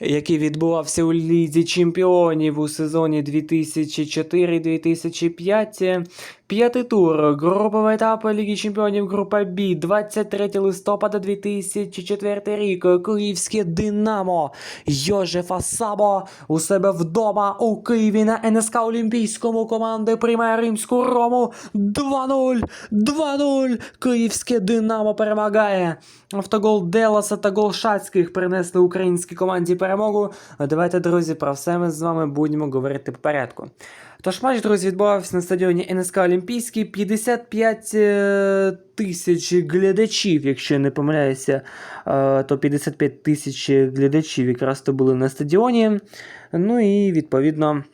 який відбувався у Лізі Чемпіонів у сезоні 2004-2005. П'ятий тур груповий етап Ліги Чемпіонів група Б 23 листопада 2004 рік. Київське Динамо Йожефа Сабо у себе вдома у Києві на НСК Олімпійському команди приймає римську рому 2-0. 2-0. Київське Динамо перемагає. Автогол Делоса та гол Шацьких принесли українській команді перемогу. Давайте, друзі, про все ми з вами будемо говорити по порядку. Тож матч, друзі, відбувався на стадіоні НСК Олімпійський. 55 е, тисяч глядачів, якщо я не помиляюся, е, то 55 тисяч глядачів якраз то були на стадіоні. Ну і відповідно,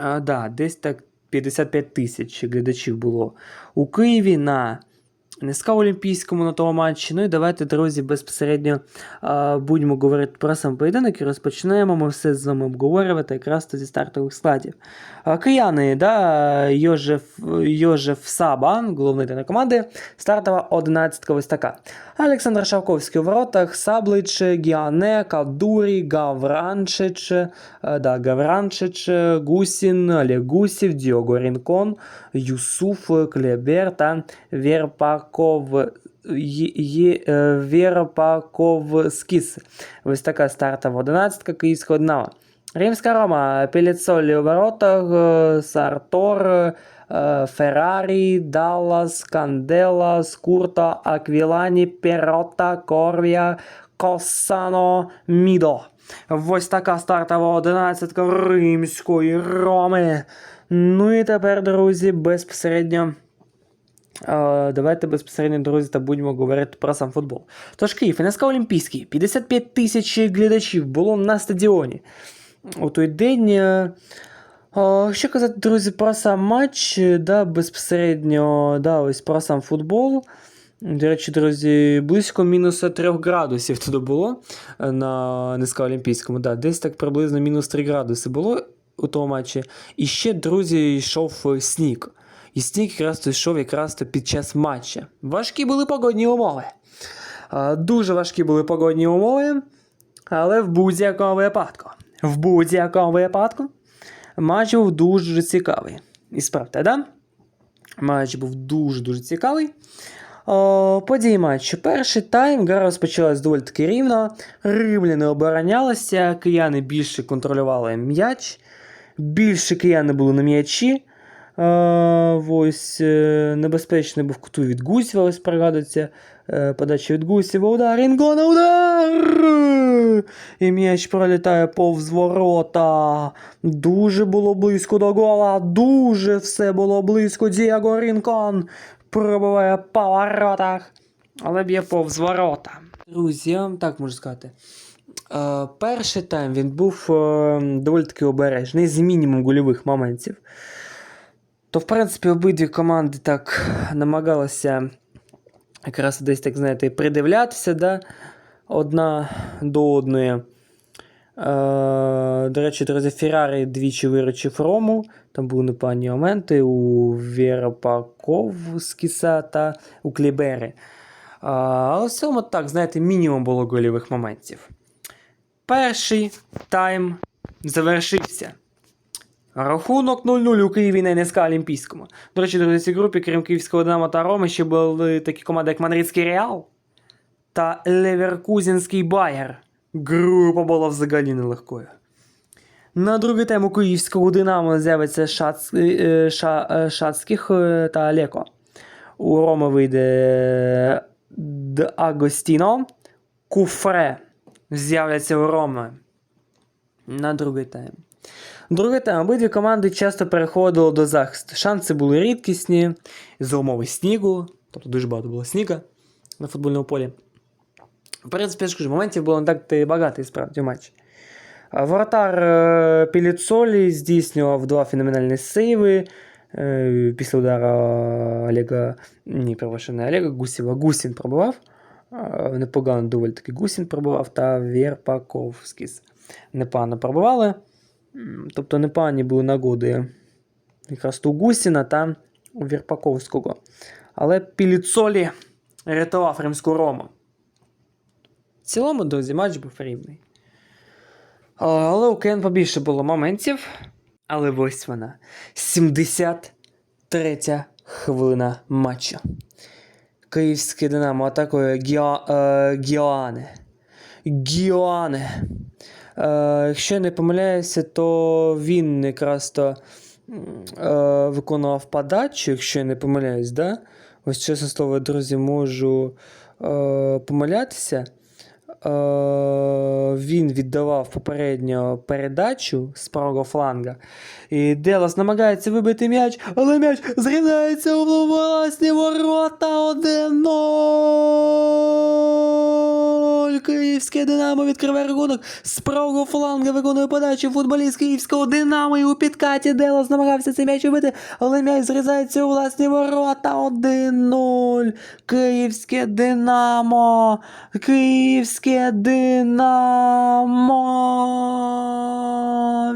е, да, десь так 55 тисяч глядачів було у Києві на НСК Олімпійському на тому матчі. Ну і давайте, друзі, безпосередньо а, будемо говорити про сам поєдинок і розпочнемо ми все з вами обговорювати якраз то зі стартових складів. А, кияни, да, Йожеф, Йожеф Саба, головний тренер команди, стартова 11 ось така. Олександр Шавковський у воротах, Саблич, Гіане, Кадурі, Гавранчич, е, да, Гавранчич, Гусін, Олег Гусів, Діого Рінкон, Юсуф, Клебер та Верпаков. Є- є- е, Верпаковскіс. Ось така стартова 11 київського Динамо. Римська Рома, Пеліцолі у воротах, е, Сартор, е, Феррарі, Даллас, Кандела, Скурто, Аквілані, Перота, Корвія, Косано, Мідо. Ось така стартова 11 римської Роми. Ну і тепер, друзі, безпосередньо. Давайте безпосередньо, друзі, та будемо говорити про сам футбол. Тож Київ, НСК Олімпійський, 55 тисяч глядачів було на стадіоні. У той день. е, Що казати, друзі, про сам матч, да, безпосередньо, да, ось про сам футбол. До речі, друзі, близько мінус 3 градусів туди було е, на НСК Олімпійському. Да, десь так приблизно мінус 3 градуси було у тому матчі. І ще, друзі, йшов сніг. І сніг якраз то йшов якраз то під час матча. Важкі були погодні умови. Дуже важкі були погодні умови, але в будь-якому випадку. В будь-якому випадку матч був дуже цікавий. І справді, да? Матч був дуже-дуже цікавий. О, події матчу. Перший тайм гра розпочалась доволі таки рівно. Римляни оборонялися, кияни більше контролювали м'яч, більше кияни були на м'ячі. Ось е, небезпечний був куту від Гусєва, ось пригадується. Е, подача від Гусєва, удар, Інгона, удар! І м'яч пролітає повз ворота. Дуже було близько до гола, дуже все було близько. Діаго Рінкон пробиває по воротах, але б'є повз ворота. Друзі, я вам так можу сказати. Е, перший тайм він був доволі таки обережний, з мінімум гольових моментів. То, в принципі, обидві команди так намагалися якраз десь, так знаєте, придивлятися да, одна до одної. Е, до речі, друзі, Феррарі двічі виручив Рому. Там були непогані моменти у Вєрпаковскіса та у Клібери. Е, але в цьому так, знаєте, мінімум було гольових моментів. Перший тайм завершився. Рахунок 0-0 у Києві на НСК Олімпійському. До речі, в цій групі, крім Київського Динамо та Роми, ще були такі команди, як Мадридський Реал та Леверкузенський Байер. Група була взагалі нелегкою. На другий тайм у Київського Динамо з'явиться Шац... е, Ша... е, Шацьких е, та Леко. У Роми вийде Агостіно. Куфре з'являться у Роми. На другий тайм. Другий тайм обидві команди часто переходили до захисту. Шанси були рідкісні з умови снігу, тобто дуже багато було сніга на футбольному полі. В принципі, я ж кажу, моментів було не так багато і справді в матчі. Воротар е, Піліцолі здійснював два феноменальні сейви. Е, Після удара Олега, ні, не Олега Гусєва, Гусін пробував. Непогано доволі таки Гусін пробував та Вєрпаковськіс. Непогано пробували. Тобто непогані були нагоди якраз ту Гусіна та Вірпаковського. Але Піліцолі рятував римську рому. В цілому, друзі, матч був рівний. Але у КН побільше було моментів. Але ось вона. 73 хвилина матчу. Київське Динамо атакує е, Гіоане. Гіоане. Е, якщо я не помиляюся, то він якраз то е, виконував подачу, якщо я не помиляюсь, да? Ось чесне слово, друзі, можу е, помилятися. Він віддавав попередньо передачу з правого фланга. І Делас намагається вибити м'яч, але м'яч зрізається у власні ворота 1-0. Київське Динамо відкриває рахунок. З правого фланга виконує подачу футболіст Київського Динамо. І у підкаті Делас намагався цей м'яч вибити, але м'яч зрізається у власні ворота 1-0. Київське Динамо. Київське Динамо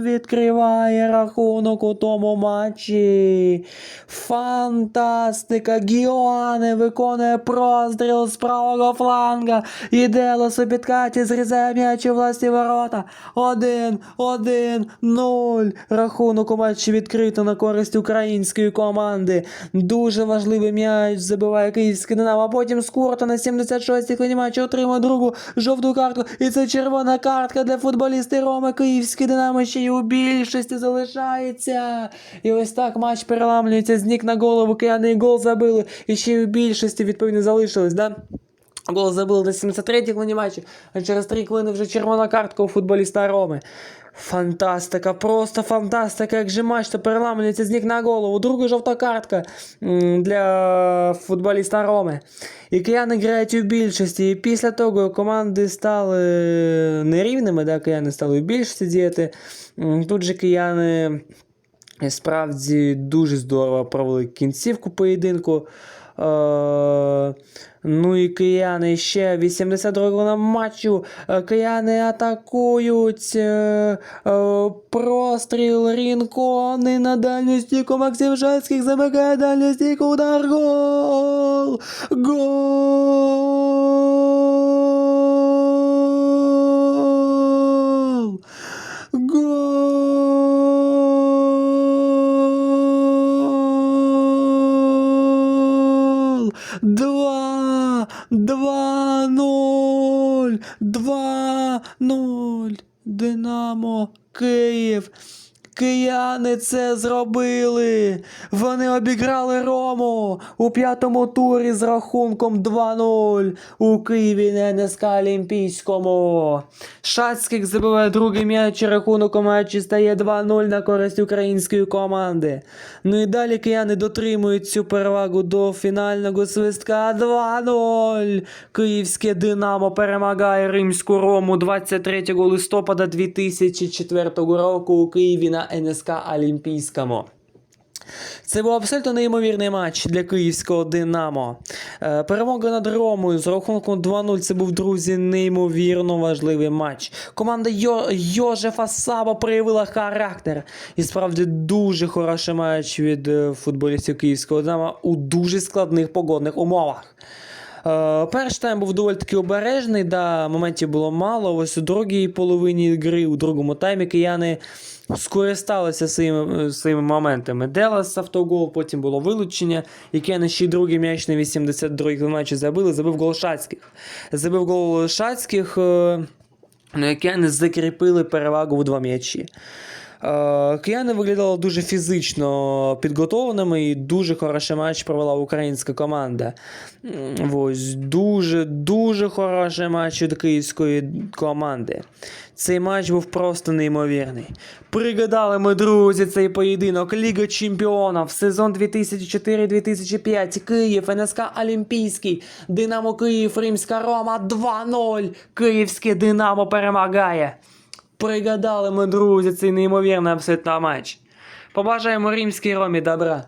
відкриває рахунок у тому матчі. Фантастика! Гіоане виконує простріл з правого фланга. І Делос у підкаті зрізає м'яч у власні ворота. 1-1-0. Рахунок у матчі відкрито на користь української команди. Дуже важливий м'яч забиває київський Динамо. А потім Скорта на 76-й хвилині матчу отримує другу жовту картку. І це червона картка для футболіста Роми. Київський Динамо ще й у більшості залишається. І ось так матч переламлюється. Знік на голову, кияни гол забили. І ще й у більшості відповідно залишилось, да? Гол забили на 73-й хвилині матчу, а через 3 хвилини вже червона картка у футболіста Роми. Фантастика, просто фантастика, як же матч то переламлюється з ніг на голову. Друга жовта картка для футболіста Роми. І кияни грають у більшості. І після того команди стали нерівними, да, кияни стали у більшості діяти. Тут же кияни е, справді дуже здорово провели кінцівку поєдинку. Е, ну і кияни ще 82 на матчу. Е, Кияни атакують. е, Простріл Рінкони на дальню стійку Максим Жальських замикає дальню стійку удар. Гол! Гол! Два! Два ноль! Два ноль! Динамо Київ! Кияни це зробили. Вони обіграли Рому у п'ятому турі з рахунком 2-0 у Києві на НСК Олімпійському. Шацьких забиває другий м'яч і рахунок у матчі стає 2-0 на користь української команди. Ну і далі кияни дотримують цю перевагу до фінального свистка 2-0. Київське Динамо перемагає римську Рому 23 листопада 2004 року у Києві на НСК Олімпійському. Це був абсолютно неймовірний матч для київського Динамо. Е, Перемога над Ромою з рахунком 2-0. Це був, друзі, неймовірно важливий матч. Команда Йо... Йожефа Саба проявила характер. І справді дуже хороший матч від е, футболістів київського Динамо у дуже складних погодних умовах. Е, перший тайм був доволі таки обережний, да, моментів було мало. Ось у другій половині гри, у другому таймі кияни скористалися своїми, своїми моментами. Делас автогол, потім було вилучення, яке на ще другий м'яч на 82-й матчі забили, забив гол Шацьких. Забив гол Шацьких, е, на яке не закріпили перевагу в два м'ячі. Е, Кияни виглядали дуже фізично підготовленими і дуже хороший матч провела українська команда. Ось дуже дуже хороший матч від київської команди. Цей матч був просто неймовірний. Пригадали ми, друзі, цей поєдинок Ліга Чемпіонів, сезон 2004-2005, Київ, НСК Олімпійський, Динамо Київ, Римська Рома 2-0. Київське Динамо перемагає. Пригадали ми, друзі, цей неймовірний абсолютно матч. Побажаємо римській ромі добра.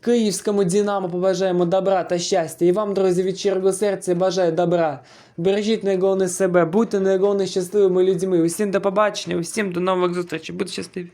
Київському Динамо побажаємо добра та щастя. І вам, друзі, від щирого серця бажаю добра. Бережіть найголовніше себе, будьте найголовніше щасливими людьми. Усім до побачення, усім до нових зустрічей. Будьте щасливі.